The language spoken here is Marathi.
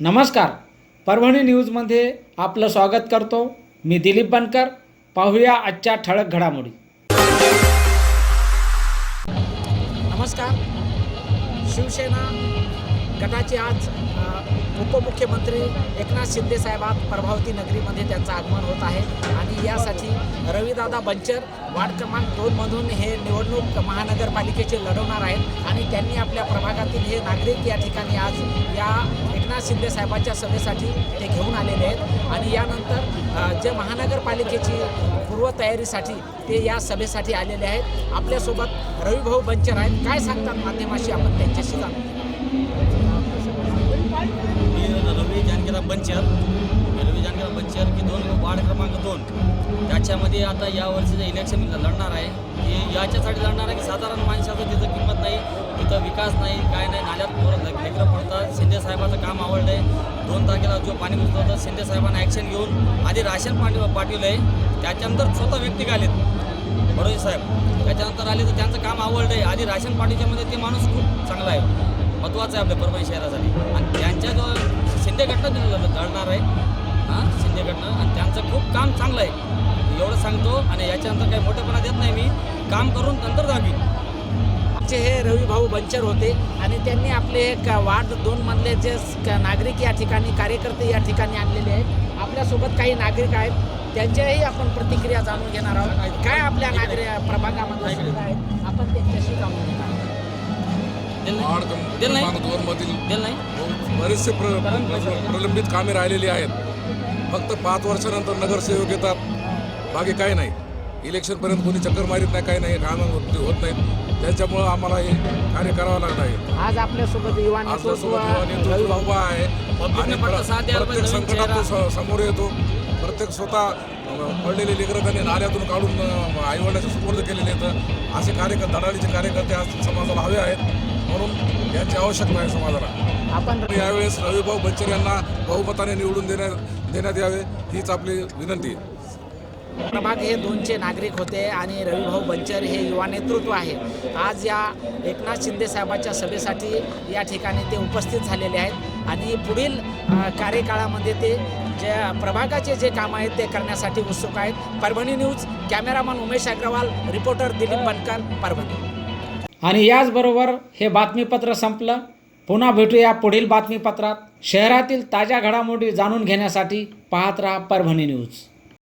नमस्कार. परभणी न्यूजमध्ये आपलं स्वागत करतो. मी दिलीप बनकर. पाहूया आजच्या ठळक घडामोडी. नमस्कार. शिवसेना गटाचे आज उपमुख्यमंत्री एकनाथ शिंदे साहेबात प्रभावती नगरीमध्ये त्यांचं आगमन होत आहे. आणि यासाठी रविदादा बंचर वार्ड क्रमांक दोनमधून हे निवडणूक महानगरपालिकेचे लढवणार आहेत. आणि त्यांनी आपल्या प्रभागातील हे नागरिक या ठिकाणी आज या एकनाथ शिंदे साहेबांच्या सभेसाठी ते घेऊन आलेले आहेत. आणि यानंतर जे महानगरपालिकेची पूर्वतयारीसाठी ते या सभेसाठी आलेले आहेत. आपल्यासोबत रविभाऊ बंचर आहेत. काय सांगतात माध्यमाशी आपण त्यांच्याशी जाणून मी रवी जानकीराम बंचर. रवी जानकीराम बंचर की दोन वार्ड क्रमांक दोन. त्याच्यामध्ये आता या वर्षीचं इलेक्शन लढणार आहे हे याच्यासाठी लढणार आहे की साधारण माणसाचं तिथं किंमत नाही तिथं विकास नाही काय नाही नाल्या पोरं पडतं शिंदे साहेबाचं काम आवडलं आहे दोन तारखेला जो पाणी घुसलं होतं शिंदे साहेबांना ॲक्शन घेऊन आधी राशन पाठी पाठवलं आहे त्याच्यानंतर स्वतः व्यक्ती आलेत. बरोबर साहेब. त्याच्यानंतर आले तर त्यांचं काम आवडलं आहे आधी राशन पार्टीच्यामध्ये ते माणूस खूप चांगला आहे. महत्त्वाचं आहे आपल्या परभणी शहरासाठी. आणि त्यांच्या जो शिंदे गटनं लढणार आहे. हां शिंदे गटनं. आणि त्यांचं खूप काम चांगलं आहे. एवढं सांगतो. आणि याच्यानंतर काही मोठेपणा देत नाही मी. काम करून नंतर जावी आमचे हे रविभाऊ बंचर होते आणि त्यांनी आपले एक वार्ड दोन मधले जे नागरिक या ठिकाणी कार्यकर्ते या ठिकाणी आणलेले आहेत. आपल्यासोबत काही नागरिक आहेत. त्यांच्याही आपण प्रतिक्रिया जाणून घेणार आहोत. काय आपल्या नागरिक प्रभागामध्ये सुविधा आहेत? आपण त्यांच्याशी जाणून घेणार आहोत. बरेचसे प्र- प्र- प्रलंबित कामे राहिलेली आहेत. फक्त पाच वर्षानंतर नगरसेवक येतात. बाकी काही नाही. इलेक्शनपर्यंत कोणी चक्कर मारित नाही काही नाही कामं होत होत नाहीत त्याच्यामुळं आम्हाला हे कार्य करावं लागलं आहे. आज आपल्यासोबत युवा नेतृत्व आपल्यासोबत युवा नेतृत्व उभा आहे. आणि प्र- प्रत्येक संकटात तो. स- समोर येतो. प्रत्येक स्वतः अं, पडलेले लेकरं त्यांनी नाल्यातून काढून आईवडिलांच्या सुपूर्द केलेले आहेत. असे कार्यकर्ते धडाडीचे कार्यकर्ते आज समाजाला हवे आहेत. म्हणून यांची आवश्यकता आहे समाजाला. आपण यावेळेस रविभाऊ बच्चर यांना बहुमताने निवडून देण्यात देण्यात यावे हीच आपली विनंती आहे. प्रभाग हे दोनचे नागरिक होते आणि रविभाऊ बंचर हे युवा नेतृत्व आहे. आज या एकनाथ शिंदे साहेबांच्या सभेसाठी या ठिकाणी ते उपस्थित झालेले आहेत आणि पुढील कार्यकाळामध्ये ते जे प्रभागाचे जे काम आहेत ते करण्यासाठी उत्सुक आहेत. Parbhani news cameraman Umesh Agarwal reporter Dilip Bankar Parbhani. आणि याचबरोबर हे बातमीपत्र संपलं. पुन्हा भेटूया पुढील बातमीपत्रात. शहरातील ताज्या घडामोडी जाणून घेण्यासाठी पाहत राहा परभणी न्यूज.